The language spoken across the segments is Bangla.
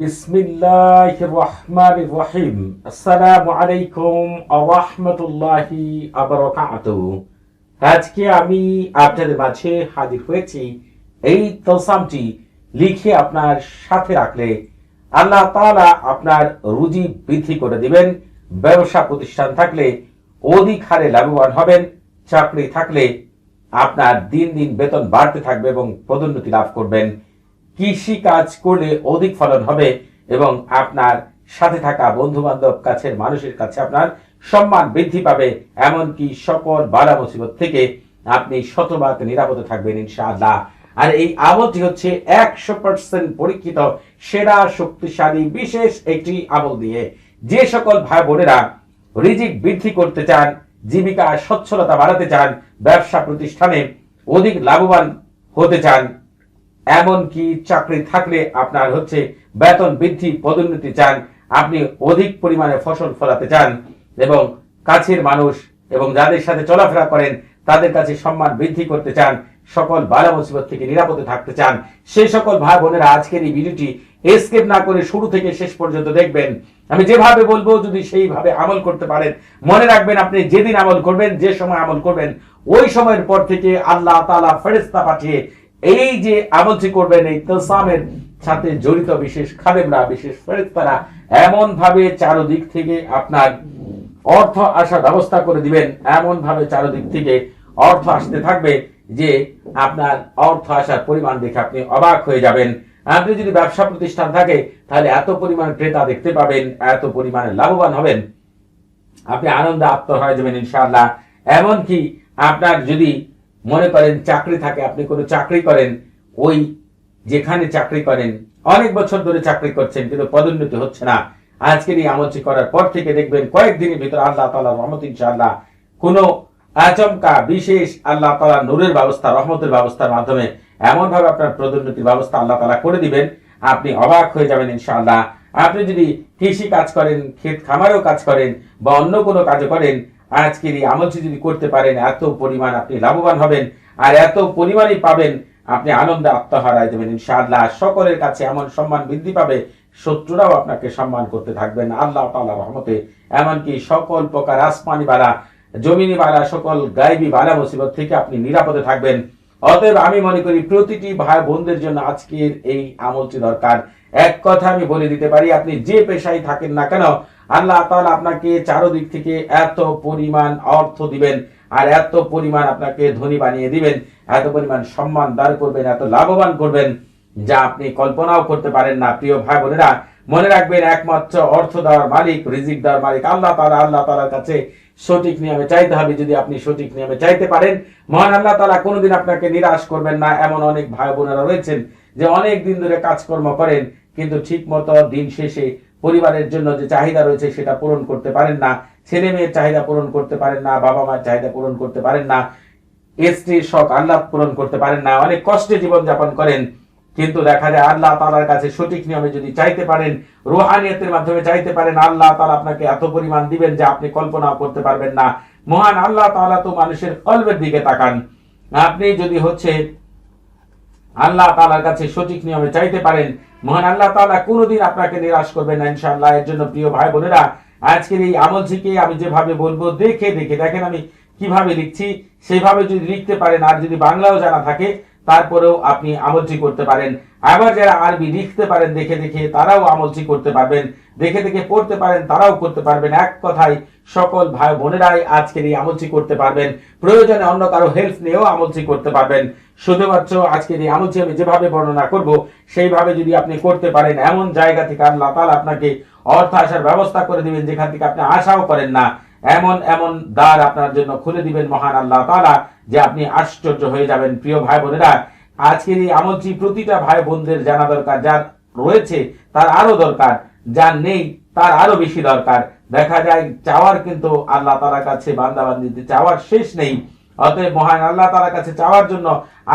বিসমিল্লাহির রহমানির রহিম। আসসালামু আলাইকুম ওয়া বারাকাতুহু। আজকে আমি আপনাদের মাঝে হাজির হয়েছি এই তলসামটি লিখে আপনার সাথে রাখলে আল্লাহ তাআলা আপনার রুজি বৃদ্ধি করে দিবেন, ব্যবসা প্রতিষ্ঠান থাকলে অধিক হারে লাভবান হবেন, চাকরি থাকলে আপনার দিন দিন বেতন বাড়তে থাকবে এবং পদোন্নতি লাভ করবেন। কৃষি কাজ করলে অধিক ফলন হবে এবং আপনার সাথে থাকা বন্ধু বান্ধব কাছের মানুষের কাছে আপনার সম্মান বৃদ্ধি পাবে, এমনকি সকল বালা মুসিবত থেকে আপনি শতভাগ নিরাপদে থাকবেন ইনশাআল্লাহ। আর এই আমলটি হচ্ছে একশো পার্সেন্ট পরীক্ষিত, সেরা, শক্তিশালী, বিশেষ একটি আমল দিয়ে। যে সকল ভাই বোনেরা রিজিক বৃদ্ধি করতে চান জীবিকা সচ্ছলতা বাড়াতে চান, ব্যবসা প্রতিষ্ঠানে অধিক লাভবান হতে চান এমনকি চাকরি থাকলে আপনার হচ্ছে বেতন বৃদ্ধি, পদোন্নতি চান, আপনি অধিক পরিমাণে ফসল ফলাতে চান এবং কাছের মানুষ এবং যাদের সাথে চলাফেরা করেন, তাদের কাছে সম্মান বৃদ্ধি করতে চান, সকল বালা মুসিবত থেকে নিরাপদে থাকতে চান। সেই সকল ভাই বোনেরা আজকের এই ভিডিওটি এসকেপ না করে শুরু থেকে শেষ পর্যন্ত দেখবেন। আমি যেভাবে বলব, যদি সেইভাবে আমল করতে পারেন, মনে রাখবেন আপনি যেদিন আমল করবেন, যে সময় আমল করবেন, ওই সময়ের পর থেকে আল্লাহ তালা ফেরেস্তা পাঠিয়ে এই যে আমলটি করবেন এই তসামের সাথে জড়িত বিশেষ খাদেমরা, বিশেষ ফেরেস্তারা এমন ভাবে চারদিক থেকে আপনার অর্থ আসার ব্যবস্থা করে দিবেন। এমন ভাবে চারদিক থেকে অর্থ আসতে থাকবে যে আপনার অর্থ আসার পরিমাণ দেখে আপনি অবাক হয়ে যাবেন। আপনি যদি ব্যবসা প্রতিষ্ঠান থাকে, তাহলে এত পরিমাণ ক্রেতা দেখতে পাবেন, এত পরিমাণে লাভবান হবেন। আপনি আনন্দে আত্ম হয়ে যাবেন ইনশাআল্লাহ। এমনকি আপনার যদি মনে করেন চাকরি থাকে, আপনি কোনো চাকরি করেন, ওই যেখানে চাকরি করেন, অনেক বছর ধরে চাকরি করছেন, কিন্তু পদোন্নতি হচ্ছে না। আজকের এই আমলটি করার পর থেকে দেখবেন কয়েকদিনের ভিতরে আল্লাহ তালা রহমত ইনশাআল্লাহ কোনো আচমকা বিশেষ আল্লাহ তালা নূরের ব্যবস্থা, রহমতের ব্যবস্থার মাধ্যমে এমনভাবে আপনার পদোন্নতির ব্যবস্থা আল্লাহ তালা করে দিবেন, আপনি অবাক হয়ে যাবেন ইনশাআল্লাহ। আপনি যদি কৃষি কাজ করেন, ক্ষেত খামারেও কাজ করেন বা অন্য কোনো কাজ করেন আজকের এই আমলটি যদি করতে পারেন, এত পরিমাণ আপনি লাভবান হবেন, আর এত পরিমাণই পাবেন, আপনি আনন্দে আত্মহারায় দেবেন। ইনশাআল্লাহ সকলের কাছে এমন সম্মান বৃদ্ধি পাবে, শত্রুরাও আপনাকে সম্মান করতে থাকবেন আল্লাহ তাআলা রহমতে এমনকি সকল প্রকার আসমানি বালা, জমিনি বালা, সকল গাইবি বালা মুসিবত থেকে আপনি নিরাপদে থাকবেন। অতএব আমি মনে করি প্রতিটি ভাই বোনদের জন্য আজকের এই আমলটি দরকার। এক কথা আমি বলে দিতে পারি, আপনি যে পেশায় থাকেন না কেন আল্লাহ তাআলা আপনাকে চারদিক থেকে এত পরিমাণ অর্থ দিবেন আর এত পরিমাণ আপনাকে ধনী বানিয়ে দিবেন, এত পরিমাণ সম্মান দান করবেন, এত লাভবান করবেন, যা আপনি কল্পনাও করতে পারেন না, প্রিয় ভাই বোনেরা। মনে রাখবেন, একমাত্র অর্থ দেওয়ার মালিক, রিজিক দেওয়ার মালিক আল্লাহ তালা আল্লাহ তাআলার কাছে সঠিক নিয়মে চাইতে হবে, যদি আপনি সঠিক নিয়মে চাইতে পারেন। মহান আল্লাহ তালা কোনোদিন আপনাকে নিরাশ করবেন না, এমন অনেক ভাই বোনেরা রয়েছেন যে অনেক দিন ধরে কাজকর্ম করেন, কিন্তু ঠিক মতো দিন শেষে পরিবারের জন্য যে চাহিদা রয়েছে সেটা পূরণ করতে পারেন না, ছেলে মেয়ের চাহিদা পূরণ করতে পারেন না, বাবা মার চাহিদা পূরণ করতে পারেন না স্ত্রীর শখ আল্লাহ পূরণ করতে পারেন না, অনেক কষ্টে জীবন যাপন করেন। কিন্তু দেখা যায় আল্লাহ তালার কাছে সঠিক নিয়মে যদি চাইতে পারেন, রোহানিয়তের মাধ্যমে চাইতে পারেন, আল্লাহ তালা আপনাকে এত পরিমাণ দিবেন যে আপনি কল্পনা করতে পারবেন না। মহান আল্লাহ তালা তো মানুষের কলবের দিকে তাকান। আপনি যদি হচ্ছে আল্লাহ তালার কাছে সঠিক নিয়মে চাইতে পারেন। মহান আল্লাহ তালা কোনোদিন আপনাকে নিরাশ করবেন না, ইনশাআল্লাহ। এর জন্য প্রিয় ভাই বোনেরা, আজকের এই আমল থেকে আমি যেভাবে বলব, দেখে দেখে, দেখেন আমি কীভাবে লিখছি সেইভাবে যদি লিখতে পারেন, আর যদি বাংলাও জানা থাকে, তারপরেও আপনি আমলটি করতে পারেন। আবার যারা আরবি লিখতে পারেন, দেখে দেখে তারাও আমলটি করতে পারবেন, দেখে দেখে পড়তে পারেন, তারাও করতে পারবেন। এক কথায়, সকল ভাই বোনেরাই আজকের এই আমলটি করতে পারবেন। প্রয়োজনে অন্য কারও হেল্প নিয়েও আমলটি করতে পারবেন। শুধুমাত্র আজকের এই আমলটি আমি যেভাবে বর্ণনা করব, সেইভাবে যদি আপনি করতে পারেন, এমন জায়গা থেকে আল্লাহ তাআলা আপনাকে অর্থ আসার ব্যবস্থা করে দিবেন, যেখান থেকে আপনি আশাও করেন না। এমন এমন দ্বার আপনার জন্য খুলে দিবেন মহান আল্লাহ তাআলা, যে আপনি আশ্চর্য হয়ে যাবেন। প্রিয় ভাই বোনেরা আজকের এই আমলটি প্রতিটা ভাই বোনদের জানা দরকার যার রয়েছে তার আরও দরকার যার নেই তার আরও বেশি দরকার। দেখা যায় চাওয়ার কিন্তু আল্লাহ তাআলার কাছে বান্দাবান্দিতে চাওয়ার শেষ নেই। অতএব মহান আল্লাহ তাআলার কাছে চাওয়ার জন্য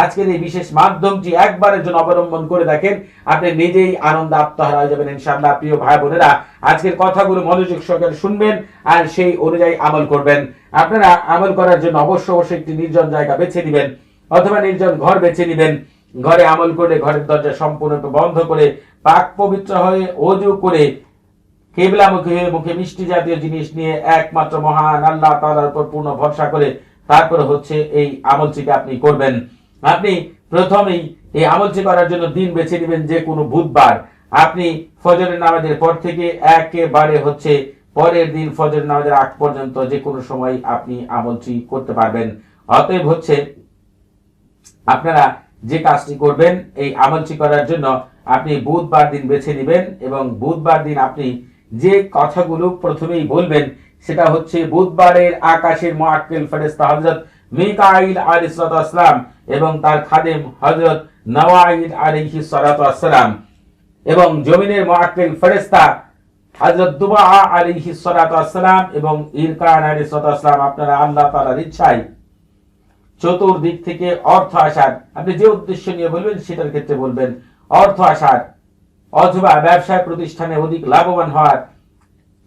আজকের এই বিশেষ মাধ্যমটি একবারের জন্য অবলম্বন করে দেখেন, আপনি নিজেই আনন্দ আত্মহারা হয়ে যাবেন ইনশাআল্লাহ। প্রিয় ভাই বোনেরা, আজকের কথাগুলো মনোযোগ সহকারে শুনবেন আর সেই অনুযায়ী আমল করবেন। আপনারা আমল করার জন্য অবশ্য অবশ্যই একটি নির্জন জায়গা বেছে দিবেন অথবা নির্জন ঘর বেছে নেবেন। ঘরে আমল করে ঘরের দরজা সম্পূর্ণ বন্ধ করে পাক পবিত্র হয়ে অজু করে কেবলা মুখে মুখে মিষ্টি জাতীয় জিনিস নিয়ে একমাত্র মহান আল্লাহ তাআলার উপর পূর্ণ ভরসা করে তারপরে হচ্ছে এই আমলটিকে আপনি করবেন। আপনি প্রথমেই এই আমলটি করার জন্য দিন বেছে নেবেন যে কোনো বুধবার। আপনি ফজরের নামাজের পর থেকে একেবারে হচ্ছে পরের দিন ফজরের নামাজের আগ পর্যন্ত যে কোনো সময় আপনি আমলটি করতে পারবেন। অতএব হচ্ছে আপনারা যে কাজটি করবেন, এই আমলটি করার জন্য আপনি বুধবার দিন বেছে নেবেন এবং বুধবার দিন আপনি যে কথাগুলো প্রথমেই বলবেন, সেটা হচ্ছে বুধবারের আকাশের মোয়াক্কেল ফেরেস্তা হজরত মিকাইল আলাইহিসসালাম এবং তার খাদেম হজরত নওয়াইল আলাইহি সালাম এবং জমিনের মোয়াক্কেল ফেরেস্তা হজরত দুবা আলাইহি সালাম এবং ইরকান আলাইহি সালাম আপনারা আল্লাহ তাআলার ইচ্ছায় চতুর্দিক থেকে অর্থ আসার। আপনি যে উদ্দেশ্য নিয়ে বলবেন, সেটার ক্ষেত্রে বলবেন, অর্থ আসার। অথবা ব্যবসায় প্রতিষ্ঠানে অধিক লাভবান হওয়ার,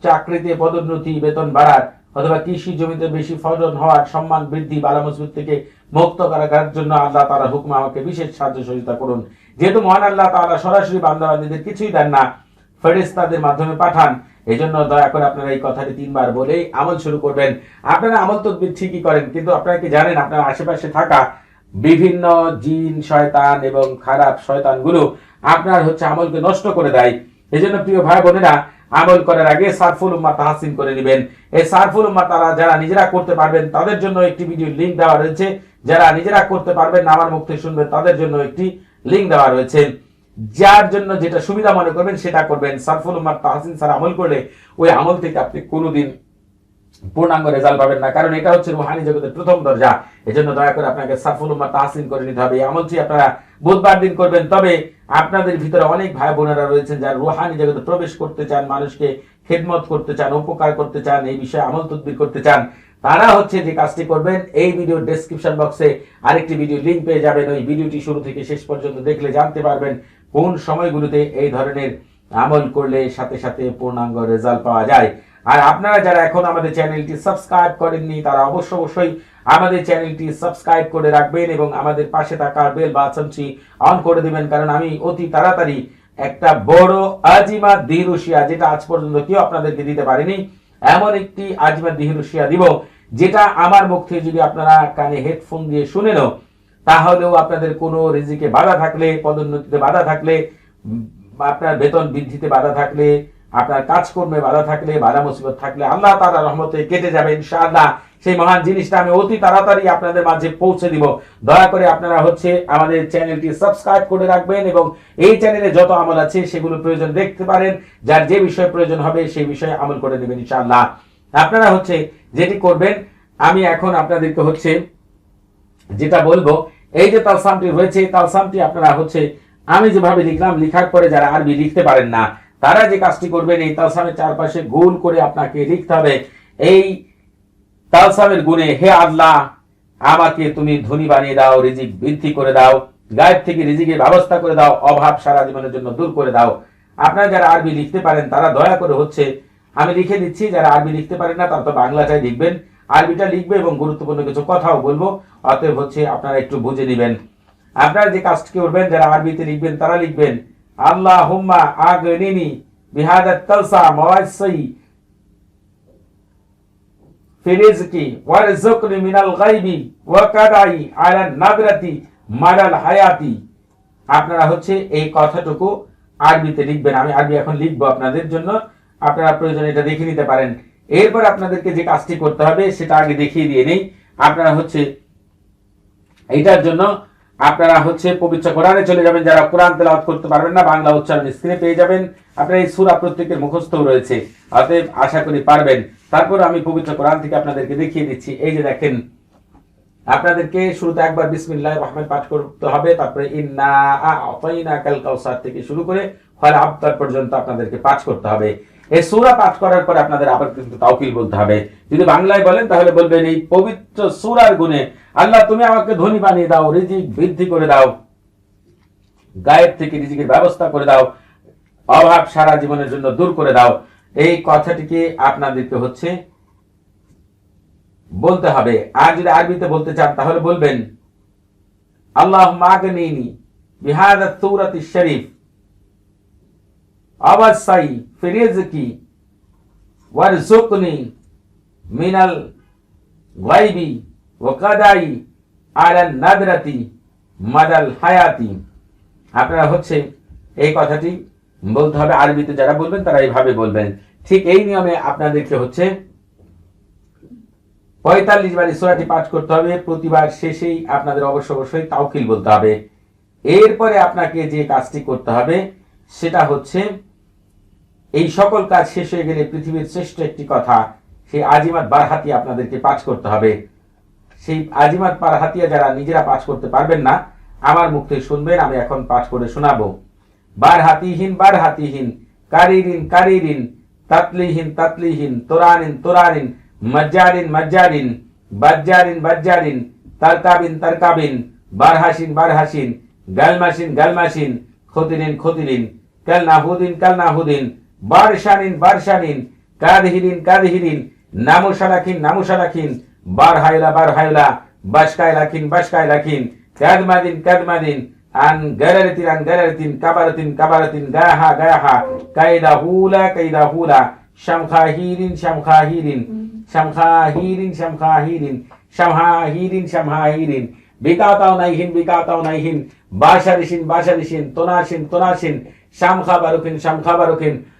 চাকরিতে পদোন্নতি, বেতন বাড়ার, অথবা কৃষি জমিতে বেশি ফলন হওয়ার, সম্মান বৃদ্ধি বালা মজবুত থেকে মুক্ত করার জন্য আল্লাহ তাআলা হুকুম আমাকে বিশেষ সাহায্য সহযোগিতা করুন। যেহেতু মহান আল্লাহ তাআলা সরাসরি বান্দাবান্দীদের কিছুই দেন না, ফেরেশতাদের মাধ্যমে পাঠান। এই জন্য দয়া করে আপনারা এই কথাটি তিনবার বলেই আমল শুরু করবেন। আপনারা আমল তদবির ঠিকই করেন, কিন্তু আপনারা কি জানেন আপনার আশেপাশে থাকা বিভিন্ন জিন, শয়তান এবং খারাপ শয়তানগুলো আপনার হচ্ছে আমলকে নষ্ট করে দেয়। এই জন্য প্রিয় ভাই বোনেরা, আমল করার আগে সারফুল উম্মা তাহসিন করে নেবেন। এই সারফুল উম্মা তারা যারা নিজেরা করতে পারবেন, তাদের জন্য একটি ভিডিও লিঙ্ক দেওয়া রয়েছে। যারা নিজেরা করতে পারবেন আমার মুখ থেকে শুনবেন, তাদের জন্য একটি লিঙ্ক দেওয়া রয়েছে। যার জন্য যেটা সুবিধা মনে করবেন, সেটা করবেন। সারফুল উম্মা তাহসিন স্যার আমল করলে ওই আমল থেকে আপনি কোনোদিন পূর্ণাঙ্গ রেজাল্ট পাবেন না। কারণ এটা হচ্ছে রুহানি জগতের প্রথম দরজা। এজন্য দয়া করে আপনাকে সাফুল উম্মা তাহসিন করে নিতে হবে। এই আমলটি আপনারা বুধবার দিন করবেন। তবে আপনাদের ভিতরে অনেক ভাই বোনেরা রয়েছেন যারা রুহানি জগতে প্রবেশ করতে চান, মানুষকে খেদমত করতে চান, উপকার করতে চান, এই বিষয়ে আমল তদবির করতে চান, তারা হচ্ছে যে কাজটি করবেন। এই ভিডিও ডেসক্রিপশন বক্সে আরেকটি ভিডিও লিঙ্ক পেয়ে যাবেন। ওই ভিডিওটি শুরু থেকে শেষ পর্যন্ত দেখলে জানতে পারবেন কোন সময়গুলোতে এই ধরনের আমল করলে সাথে সাথে পূর্ণাঙ্গ রেজাল্ট পাওয়া যায়? আর আপনারা যারা এখন আমাদের চ্যানেলটি সাবস্ক্রাইব করেননি, তারা অবশ্য অবশ্যই আমাদের চ্যানেলটি সাবস্ক্রাইব করে রাখবেন এবং আমাদের পাশে থাকা বেল বাটনটি অন করে দিবেন, কারণ আমি অতি তাড়াতাড়ি একটা বড় আজিমা দিরুশিয়া যেটা আজ পর্যন্ত কেউ আপনাদেরকে দিতে পারেনি, এমন একটি আজিমা দিরুশিয়া দিব, যেটা আমার মুখ থেকে যদি আপনারা কানে হেডফোন দিয়ে শুনেনও তাহলেও আপনাদের কোনো রিজিকে বাধা থাকলে, পদোন্নতিতে বাধা থাকলে আপনার বেতন বৃদ্ধিতে বাধা থাকলে, আপনার কাজকর্মে বাধা থাকলে, বাধা মুসিবত থাকলে আল্লাহ তাআলার রহমতে কেটে যাবে ইনশাআল্লাহ। সেই মহান জিনিসটা আমি অতি তাড়াতাড়ি আপনাদের মাঝে পৌঁছে দিব। দয়া করে আপনারা হচ্ছে আমাদের চ্যানেলটি সাবস্ক্রাইব করে রাখবেন এবং এই চ্যানেলে যত আমল আছে সেগুলো প্রয়োজন দেখতে পারেন। যার যে বিষয়ে প্রয়োজন হবে সেই বিষয়ে আমল করে দেবেন ইনশাআল্লাহ। আপনারা হচ্ছে যেটি করবেন, আমি এখন আপনাদেরকে হচ্ছে যেটা বলব এই যে তালসামটি রয়েছে, এই তালসামটি আপনারা হচ্ছে, আমি যেভাবে লিখলাম, লিখার পরে যারা আরবি লিখতে পারেন না, তারা যে কাজটি করবেন, এই তালসামের চারপাশে গোল করে আপনাকে লিখতে হবে। এই তালসামের গুণে, হে আল্লাহ, আমাকে তুমি ধনী বানিয়ে দাও, রিজিক বৃদ্ধি করে দাও, গায়েব থেকে রিজিকের ব্যবস্থা করে দাও, অভাব সারা জীবনের জন্য দূর করে দাও। আপনারা যারা আরবি লিখতে পারেন, তারা দয়া করে হচ্ছে, আমি লিখে দিচ্ছি, যারা আরবি লিখতে পারেন না, তারা তো বাংলাটাই লিখবেন। আরবিটা লিখবে এবং গুরুত্বপূর্ণ কিছু কথাও বলব। অতএব হচ্ছে আপনারা একটু বুঝে নেবেন। আপনারা যে কাজটি করবেন, যারা আরবিতে লিখবেন, তারা লিখবেন আল্লাহ হুম্মা আগনিনি বিহাদাত তালসা মাওয়াসি ফিরিজকি ওয়ারজুকনি মিনাল গায়বি ওয়া কাদাই আলা নাদরাতি মারাল হায়াতি। আপনারা হচ্ছে এই কথাটুকু আরবিতে লিখবেন। আমি আরবি এখন লিখব আপনাদের জন্য। আপনারা প্রয়োজনে এটা দেখে নিতে পারেন। এরপর আপনাদেরকে যে কাজটি করতে হবে, সেটা আগে দেখিয়ে দিয়ে নেই। আপনারা হচ্ছে এইটার জন্য আপনারা হচ্ছে পবিত্র কোরআনে চলে যাবেন। যারা কোরআন তেলাওয়াত করতে পারবেন না, বাংলা উচ্চারণ স্ক্রিনে পেয়ে যাবেন। আপনার এই সূরা প্রত্যেকের মুখস্থ রয়েছে। অতএব আশা করি পারবেন। তারপর আমি পবিত্র কোরআন থেকে আপনাদেরকে দেখিয়ে দিচ্ছি। এই যে দেখেন, আপনাদেরকে শুরুতে একবার বিসমিল্লাহ রহমান পাঠ করতে হবে। তারপরে ইন্না আতাইনা কাল কাউসার থেকে শুরু করে ফলে আবতার পর্যন্ত আপনাদেরকে পাঠ করতে হবে। এই সূরা পাঠ করার পরে আপনাদের আবার কিন্তু তাওকিল বলতে হবে। যদি বাংলায় বলেন, তাহলে বলবেন এই পবিত্র সূরার গুণে, আল্লাহ তুমি আমাকে ধনী বানিয়ে দাও, রিজিক বৃদ্ধি করে দাও, গায়েব থেকে রিজিকের ব্যবস্থা করে দাও, অভাব সারা জীবনের জন্য দূর করে দাও। এই কথাটিকে আপনাদেরকে হচ্ছে বলতে হবে। আর যদি আরবিতে বলতে চান, তাহলে বলবেন আল্লাহ মাগনিনি বিহাদা সূরাতি শরীফ। অবশ্যই ফিরিজকি ওয়ারজুকনি মিনাল গাইবি ওয়াকাদাই আলান নাদরাতি মাদাল হায়াতি। আপনারা হচ্ছে এই কথাটি বলতে হবে আরবিতে, যারা বলবেন তারা এইভাবে বলবেন। ঠিক এই নিয়মে আপনাদেরকে হচ্ছে পঁয়তাল্লিশ বার এই পাঠ করতে হবে। প্রতিবার শেষেই আপনাদের অবশ্য অবশ্যই তাওকিল বলতে হবে। এরপরে আপনাকে যে কাজটি করতে হবে, সেটা হচ্ছে এই সকল কাজ শেষ হয়ে গেলে পৃথিবীর শ্রেষ্ঠ একটি কথা, সেই আজিমাত বারহাতি আপনাদেরকে পাঠ করতে হবে। সেই আজিমাত বারহাতিয়া যারা নিজেরা পাঠ করতে পারবেন না, আমার মুখ থেকে শুনবেন, আমি এখন পাঠ করে শোনাবো। বারহাতিহীন বারহাতিহীন, কারিরিন কারিরিন, তাতলিহীন তাতলিহীন, তোরানিন তোরানিন, মজ্জারিন মজ্জারিন, বাজ্জারিন বাজ্জারিন, তারকাবিন তারকাবিন, বারহাসিন বারহাসিন, গালমাসিন গালমাসিন, খতিরিন খতিরিন কাল নাহুদিন কাল নাহুদিন বারশানিন বারশানিন, কাদহিরিন কাদহিরিন, নামুশালাখিন নামুশালাখিন বারহাইলা বারহাইলা বাসকাইলাখিন বাসকাইলাখিন কাদমাদিন কাদমাদিন, আন গারারাতিন আন গারারাতিন, কাবারাতিন কাবারাতিন গাহা গাহা কাইদা হুলা কাইদা হুলা, শামখাহিরিন শামখাহিরিন শামখাহিরিন শামখাহিরিন, শামহাহিরিন শামহাহিরিন, বিকাতাও নাইহিন বিকাতাও নাইহিন বাশারিসিন বাশারিসিন তোনাসিন তোনাসিন শামখা বারুকিন শামখা বারুকিন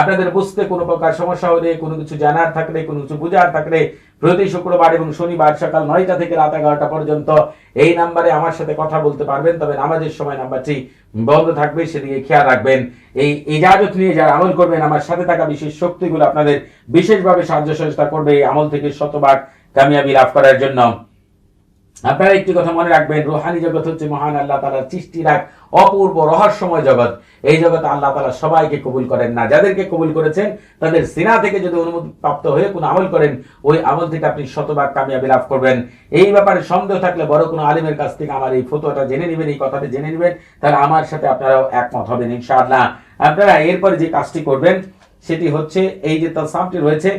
আপনাদের বুঝতে কোনো প্রকার সমস্যা হলে, কোনো কিছু জানার থাকলে, কোনো কিছু বুঝার থাকলে প্রতি শুক্রবার এবং শনিবার সকাল নয়টা থেকে রাত এগারোটা পর্যন্ত এই নাম্বারে আমার সাথে কথা বলতে পারবেন। তবে নামাজের সময় নাম্বারটি বন্ধ থাকবে, সেদিকে খেয়াল রাখবেন। এই ইজাজত নিয়ে যারা আমল করবেন, আমার সাথে থাকা বিশেষ শক্তিগুলো আপনাদের বিশেষভাবে সাহায্য সহযোগিতা করবে এই আমল থেকে শতভাগ কামিয়াবি লাভ করার জন্য। আপনারা একটি কথা মনে রাখবেন, রোহানি জগৎ হচ্ছে মহান আল্লাহ তালার সৃষ্টির এক অপূর্ব রহস্যময় জগৎ। এই জগতে আল্লাহ তালা সবাইকে কবুল করেন না। যাদেরকে কবুল করেছেন, তাদের সিনা থেকে যদি অনুমতি প্রাপ্ত হয়ে কোনো আমল করেন, ওই আমল থেকে আপনি শতভাগ কামিয়াবি লাভ করবেন। এই ব্যাপারে সন্দেহ থাকলে বড় কোনো আলিমের কাছ থেকে আমার এই ফটোটা জেনে নেবেন, এই কথাটি জেনে নেবেন, তাহলে আমার সাথে আপনারাও একমত হবেন ইনশাআল্লাহ। আপনারা এরপরে যে কাজটি করবেন, সেটি হচ্ছে এই যে তালসামটি রয়েছে,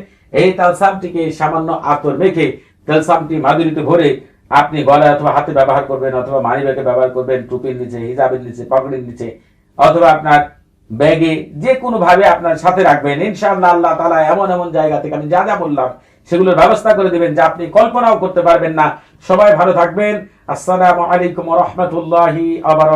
এই তালসামটিকে সামান্য আতর মেখে তালসামটি মাদুরিতে ভরে আপনি গলায় অথবা হাতে ব্যবহার করবেন, অথবা মানি ব্যাগে ব্যবহার করবেন, টুপির নিচে, হিজাবের নিচে, পকেটের নিচে, অথবা আপনার ব্যাগে যে কোনো ভাবে আপনার সাথে রাখবেন। ইনশাআল্লাহ আল্লাহ তালা এমন এমন জায়গা থেকে আমি যা যা বললাম, সেগুলোর ব্যবস্থা করে দেবেন যা আপনি কল্পনাও করতে পারবেন না। সবাই ভালো থাকবেন। আসসালামু আলাইকুম রহমতুল্লাহি আবার